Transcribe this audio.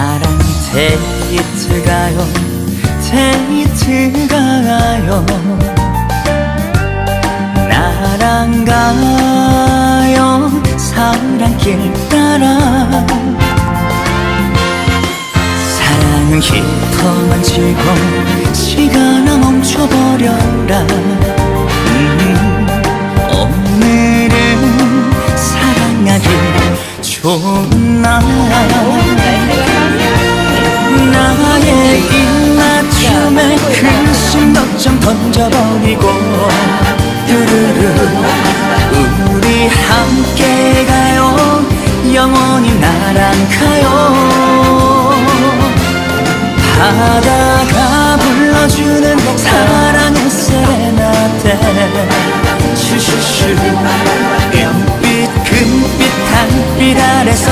나랑 데이트 가요 데이트 가요. 나랑 가요 사랑길 따라. 사랑은 힙터만 치고 시간아 멈춰버려라. 음, 오늘은 사랑하기 좋은 날 걱정 던져버리고 뚜루루 우리 함께 가요. 영원히 나랑 가요. 바다가 불러주는 사랑의 세레나데 슈슈슈. 은빛 금빛 달빛 아래서